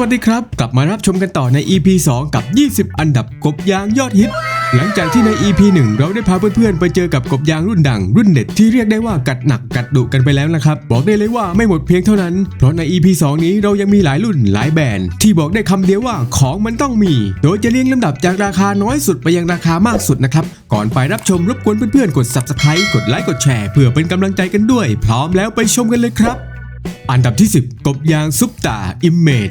วัสดีครับ กลับมารับชมกันต่อใน EP 2 กับ 20 อันดับกบยางยอดฮิต หลังจากที่ใน EP 1 เราได้พาเพื่อนๆ ไปเจอกับกบยางรุ่นดัง รุ่นเด็ดที่เรียกได้ว่ากัดหนักกัดดุกันไปแล้วนะครับ บอกได้เลยว่าไม่หมดเพียงเท่านั้น เพราะใน EP 2 นี้เรายังมีหลายรุ่นหลายแบรนด์ที่บอกได้คำเดียวว่าของมันต้องมี โดยจะเรียงลำดับจากราคาน้อยสุดไปยังราคามากสุดนะครับ ก่อนไปรับชมรบกวนเพื่อนๆ กด Subscribe กดไลค์กดแชร์เพื่อเป็นกำลังใจกันด้วย พร้อมแล้วไปชมกันเลยครับ อันดับที่ 10 กบยางซุปตาอิมเมจ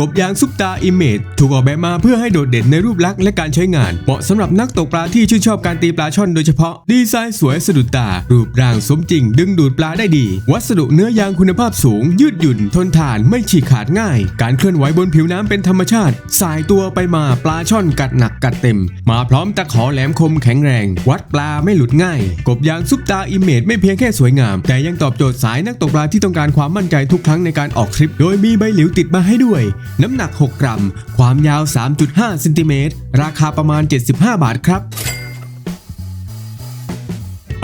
กบยางซุปตาอิมเมจถูกออกแบบมาเพื่อให้โดดเด่นในรูปลักษณ์และการใช้งาน เหมาะสำหรับนักตกปลาที่ชื่นชอบการตีปลาช่อนโดยเฉพาะ ดีไซน์สวยสะดุดตา รูปร่างสมจริง ดึงดูดปลาได้ดี วัสดุเนื้อยางคุณภาพสูง ยืดหยุ่น ทนทานไม่ฉีกขาดง่าย การเคลื่อนไหวบนผิวน้ำเป็นธรรมชาติ สายตัวไปมาปลาช่อนกัดหนักกัดเต็ม มาพร้อมตะขอแหลมคมแข็งแรง วัดปลาไม่หลุดง่าย กบยางซุปตาอิมเมจไม่เพียงแค่สวยงาม แต่ยังตอบโจทย์สายนักตกปลาที่ต้องการความมั่นใจทุกครั้งในการออกทริป โดยมีใบหลิวติดมาให้ด้วยน้ำหนัก 6 กรัม ความยาว 3.5เซนติเมตรราคาประมาณ 75 บาทครับ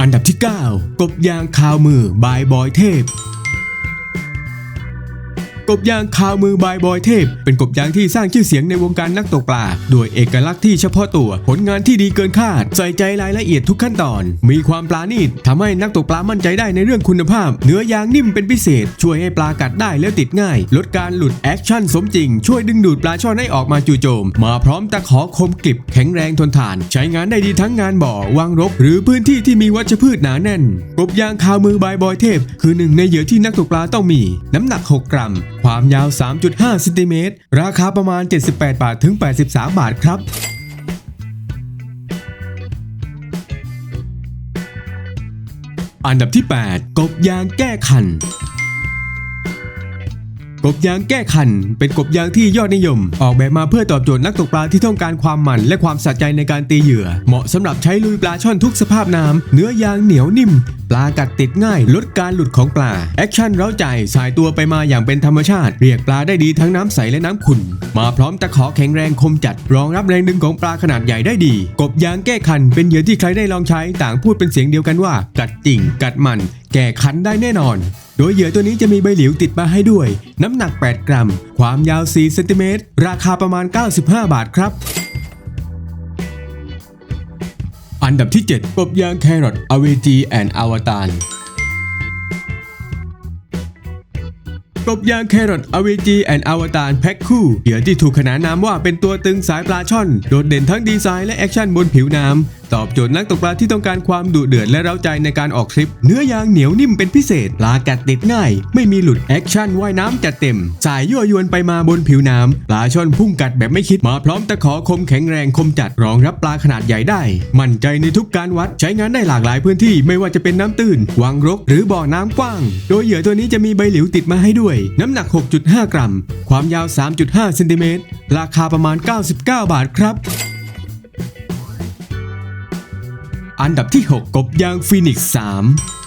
อันดับที่ 9 กบยางคาวมือบายบอยเทพ กบยางคาวมือบายบอยเทพ เป็นกบยางที่สร้างชื่อเสียงในวงการนักตกปลาโดยเอกลักษณ์ที่เฉพาะตัว ผลงานที่ดีเกินคาด ใส่ใจรายละเอียดทุกขั้นตอน มีความปราณีตทำให้นักตกปลามั่นใจได้ในเรื่องคุณภาพ เนื้อยางนิ่มเป็นพิเศษ ช่วยให้ปลากัดได้แล้วติดง่าย ลดการหลุดแอคชั่นสมจริง ช่วยดึงดูดปลาช่อนให้ออกมาจู่โจม มาพร้อมตะขอคมกริบแข็งแรงทนทาน ใช้งานได้ดีทั้งงานบ่อวางรบหรือพื้นที่ที่มีวัชพืชหนาแน่น กบยางคาวมือบายบอยเทพ คือหนึ่งในเหยื่อที่นักตกปลาต้องมี น้ำหนัก 6 กรัมความยาว 3.5เซนติเมตรราคาประมาณ 78 บาทถึง 83 บาทครับอันดับที่ 8 กบยางแก้คัน กบยางแก้คัน เป็นกบยางที่ยอดนิยม ออกแบบมาเพื่อตอบโจทย์นักตกปลาที่ต้องการความมันและความสะใจในการตีเหยื่อ เหมาะสำหรับใช้ลุยปลาช่อนทุกสภาพน้ำเนื้อยางเหนียวนิ่ม ปลากัดติดง่าย ลดการหลุดของปลา แอคชั่นเร้าใจสายตัวไปมาอย่างเป็นธรรมชาติ เรียกปลาได้ดีทั้งน้ำใสและน้ำขุ่น มาพร้อมตะขอแข็งแรงคมจัด รองรับแรงดึงของปลาขนาดใหญ่ได้ดี กบยางแก้คัน เป็นเหยื่อที่ใครได้ลองใช้ต่างพูดเป็นเสียงเดียวกันว่า กัดจริง กัดมัน แก่คันได้แน่นอน ดยเหยื่อตัวนี้จะมีใบหลิวติดมาให้ด้วย น้ำหนัก 8 กรัม ความยาว4เซนติเมตรราคาประมาณ 95 บาทครับ อันดับที่ 7 กบยางแครอทอเวจีแอนอวตารกบยางแครอทอเวจีแอนอวตารแพ็คคู่เหยื่อที่ถูกขนานนามว่าเป็นตัวตึงสายปลาช่อน โดดเด่นทั้งดีไซน์และแอคชั่นบนผิวน้ำ ตอบโจทย์นักตกปลาที่ต้องการความดุเดือดและเร้าใจในการออกทริป เนื้อยางเหนียวนิ่มเป็นพิเศษ ปลากัดติดง่าย ไม่มีหลุดแอคชั่นว่ายน้ำจัดเต็ม สายยั่วยวนไปมาบนผิวน้ำปลาช่อนพุ่งกัดแบบไม่คิดมาพร้อมตะขอคมแข็งแรงคมจัดรองรับปลาขนาดใหญ่ได้ มั่นใจในทุกการวัดใช้งานได้หลากหลายพื้นที่ไม่ว่าจะเป็นน้ำตื้นวางรก หรือบ่อน้ำกว้าง โดยเหยื่อตัวนี้จะมีใบหลิวติดมาให้ด้วย น้ำหนัก 6.5 กรัม ความยาว 3.5เซนติเมตรราคาประมาณ 99 บาทครับ อันดับที่ 6 กบยางฟีนิกซ์3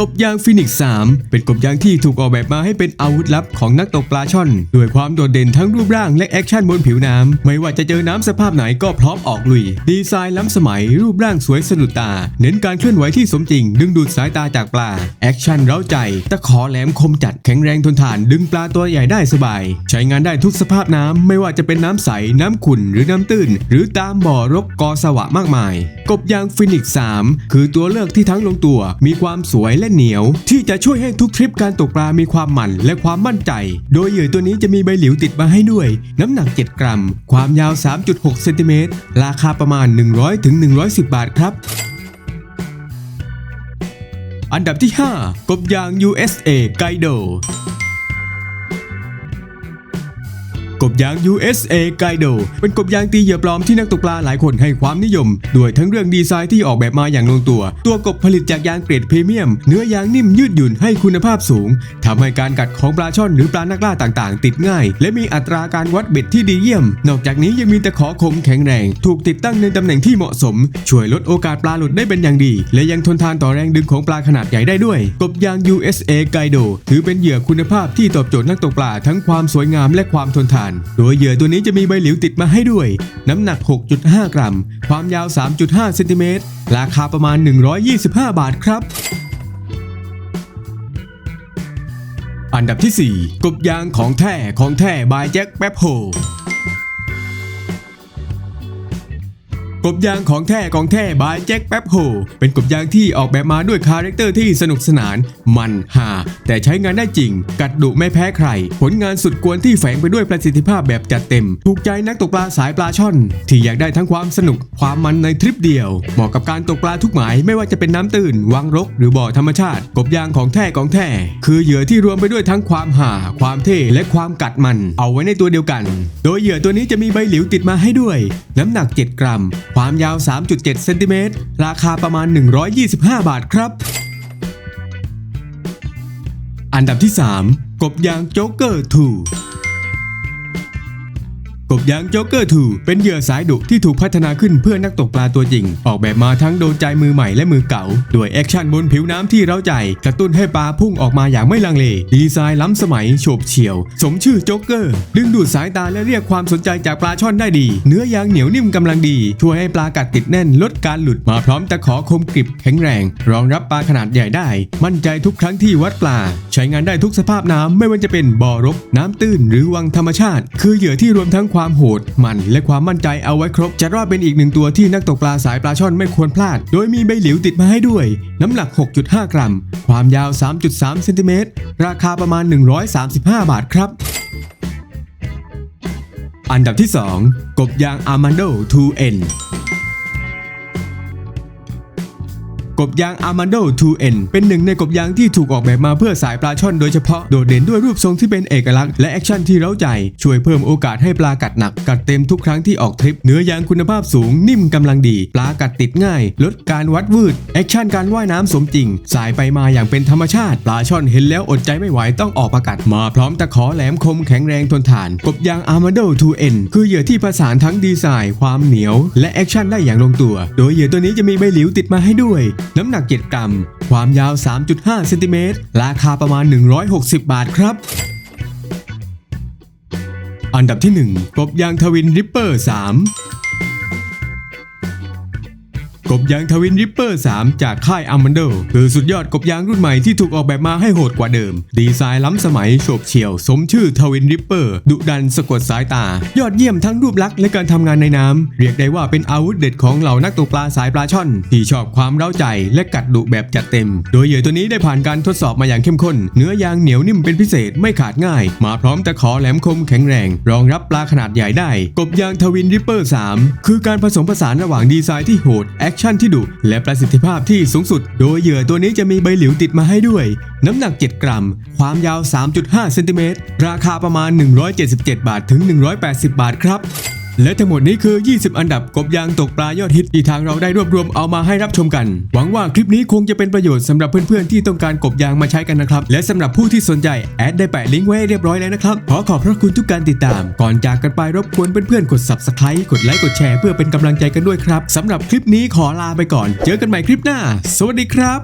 กบยางฟีนิกซ์3เป็นกบยางที่ถูกออกแบบมาให้เป็นอาวุธลับของนักตกปลาช่อน ด้วยความโดดเด่นทั้งรูปร่างและแอคชั่นบนผิวน้ำไม่ว่าจะเจอน้ำสภาพไหนก็พร้อมออกลุย ดีไซน์ล้ำสมัย รูปร่างสวยสะดุดตา เน้นการเคลื่อนไหวที่สมจริง ดึงดูดสายตาจากปลา แอคชั่นเร้าใจ ตะขอแหลมคมจัดแข็งแรงทนทาน ดึงปลาตัวใหญ่ได้สบาย ใช้งานได้ทุกสภาพน้ำไม่ว่าจะเป็นน้ำใส น้ำขุ่นหรือน้ำตื้น หรือตามบ่อรกกอสวะมากมาย กบยางฟินิกซ์3คือตัวเลือกที่ทั้งลงตัว มีความสวยและเหนียว ที่จะช่วยให้ทุกทริปการตกปลามีความมันและความมั่นใจ โดยเหยื่อตัวนี้จะมีใบหลิวติดมาให้ด้วย น้ำหนัก 7 กรัม ความยาว 3.6เซนติเมตรราคาประมาณ 100-110 บาทครับอันดับที่ 5 กบยาง USA ไกโด กบยาง USA ไกโดเป็นกบยางตีเหยื่อปลอมที่นักตกปลาหลายคนให้ความนิยม ด้วยทั้งเรื่องดีไซน์ที่ออกแบบมาอย่างลงตัว ตัวกบผลิตจากยางเกรดพรีเมียม เนื้อยางนิ่มยืดหยุ่นให้คุณภาพสูงทำให้การกัดของปลาช่อนหรือปลานักล่าต่างๆ ติดง่าย และมีอัตราการวัดเบ็ดที่ดีเยี่ยม นอกจากนี้ยังมีตะขอคมแข็งแรง ถูกติดตั้งในตำแหน่งที่เหมาะสม ช่วยลดโอกาสปลาหลุดได้เป็นอย่างดี และยังทนทานต่อแรงดึงของปลาขนาดใหญ่ได้ด้วย กบยาง USA ไกโดถือเป็นเหยื่อคุณภาพที่ตอบโจทย์นักตกปลาทั้งความสวยงามและความทนทานการ โดยเหยื่อตัวนี้จะมีใบหลิวติดมาให้ด้วย น้ำหนัก 6.5 กรัม ความยาว 3.5เซนติเมตรราคาประมาณ 125 บาทครับ อันดับที่ 4 กบยางของแท้ของแท้บายแจ็คแป๊บโฮ กบยางของแท้ของแท้บายแจ็คแป๊บโฮเป็นกบยางที่ออกแบบมาด้วยคาแรคเตอร์ที่สนุกสนาน มันหา แต่ใช้งานได้จริง กัดดุไม่แพ้ใคร ผลงานสุดกวนที่แฝงไปด้วยประสิทธิภาพแบบจัดเต็ม ถูกใจนักตกปลาสายปลาช่อน ที่อยากได้ทั้งความสนุกความมันในทริปเดียว เหมาะกับการตกปลาทุกหมายไม่ว่าจะเป็นน้ำตื้นวังรก หรือบ่อธรรมชาติ กบยางของแท้ของแท้คือเหยื่อที่รวมไปด้วยทั้งความหา ความเท่และความกัดมัน เอาไว้ในตัวเดียวกัน โดยเหยื่อตัวนี้จะมีใบหลิวติดมาให้ด้วย น้ำหนัก 7 กรัมความยาว 3.7 เซนติเมตร ราคาประมาณ 125 บาทครับ อันดับที่ 3 กบยางโจ๊กเกอร์2 บยางโจ๊กเกอร์2เป็นเหยื่อสายดุที่ถูกพัฒนาขึ้นเพื่อนักตกปลาตัวจริง ออกแบบมาทั้งโดนใจมือใหม่และมือเก่า ด้วยแอคชั่นบนผิวน้ำที่เร้าใจ กระตุ้นให้ปลาพุ่งออกมาอย่างไม่ลังเล ดีไซน์ล้ำสมัยโฉบเฉี่ยว สมชื่อโจ๊กเกอร์ ดึงดูดสายตาและเรียกความสนใจจากปลาช่อนได้ดี เนื้อยางเหนียวนิ่มกำลังดี ช่วยให้ปลากัดติดแน่นลดการหลุดมาพร้อมตะขอคมกริบแข็งแรง รองรับปลาขนาดใหญ่ได้ มั่นใจทุกครั้งที่วัดปลา ใช้งานได้ทุกสภาพน้ำไม่ว่าจะเป็นบ่อรกน้ำตื้นหรือวังธรรมชาติ คือเหยื่อที่รวมทั้งความความโหด มันและความมั่นใจเอาไว้ครบจัดว่าเป็นอีกหนึ่งตัวที่นักตกปลาสายปลาช่อนไม่ควรพลาด โดยมีใบหลิวติดมาให้ด้วย น้ำหนัก 6.5 กรัม ความยาว 3.3เซนติเมตรราคาประมาณ 135 บาทครับอันดับที่ 2 กบยางอะมันโด 2N กบยาง Armando 2N เป็นหนึ่งในกบยางที่ถูกออกแบบมาเพื่อสายปลาช่อนโดยเฉพาะ โดดเด่นด้วยรูปทรงที่เป็นเอกลักษณ์และแอคชั่นที่เร้าใจ ช่วยเพิ่มโอกาสให้ปลากัดหนัก กัดเต็มทุกครั้งที่ออกทริป เนื้อยางคุณภาพสูงนิ่มกำลังดี ปลากัดติดง่าย ลดการวัดวืด แอคชั่นการว่ายน้ำสมจริง สายไปมาอย่างเป็นธรรมชาติ ปลาช่อนเห็นแล้วอดใจไม่ไหวต้องออกประกัด มาพร้อมตะขอแหลมคมแข็งแรงทนทาน กบยาง Armando 2N คือเหยื่อที่ผสานทั้งดีไซน์ ความเหนียว และแอคชั่นได้อย่างลงตัว โดยเหยื่อตัวนี้จะมีใบหลิวติดมาให้ด้วยน้ำหนัก 7 กรัม ความยาว 3.5 เซนติเมตร ราคาประมาณ 160 บาทครับ อันดับที่ 1 กบยางทวินริปเปอร์ 3 บยางทวินริปเปอร์ 3 จากค่ายอัมมันโดคือสุดยอดกบยางรุ่นใหม่ที่ถูกออกแบบมาให้โหดกว่าเดิม ดีไซน์ล้ำสมัยโฉบเฉี่ยว สมชื่อทวินริปเปอร์ดุดันสะกดสายตา ยอดเยี่ยมทั้งรูปลักษณ์และการทำงานในน้ำ เรียกได้ว่าเป็นอาวุธเด็ดของเหล่านักตกปลาสายปลาช่อน ที่ชอบความเร้าใจและกัดดุแบบจัดเต็ม โดยเหยื่อตัวนี้ได้ผ่านการทดสอบมาอย่างเข้มข้น เนื้อยางเหนียวนิ่มเป็นพิเศษไม่ขาดง่าย มาพร้อมตะขอแหลมคมแข็งแรง รองรับปลาขนาดใหญ่ได้ กบยางทวินริปเปอร์ 3 คือการผสมผสานระหว่างดีไซน์ที่โหดแอคชนที่ดุและประสิทธิภาพที่สูงสุด โดยเหยื่อตัวนี้จะมีใบหลิวติดมาให้ด้วย น้ำหนัก 7 กรัม ความยาว 3.5 เซนติเมตร ราคาประมาณ 177 บาทถึง 180 บาทครับ และทั้งหมดนี้คือ 20 อันดับกบยางตกปลายอดฮิตที่ทางเราได้รวบรวมเอามาให้รับชมกัน หวังว่าคลิปนี้คงจะเป็นประโยชน์สำหรับเพื่อนๆที่ต้องการกบยางมาใช้กันนะครับ และสำหรับผู้ที่สนใจแอดได้แปะลิงก์ไว้เรียบร้อยแล้วนะครับ ขอขอบพระคุณทุกการติดตาม ก่อนจากกันไปรบกวนเพื่อนๆกด subscribe กดไลค์กดแชร์เพื่อเป็นกำลังใจกันด้วยครับสำหรับคลิปนี้ขอลาไปก่อน เจอกันใหม่คลิปหน้า สวัสดีครับ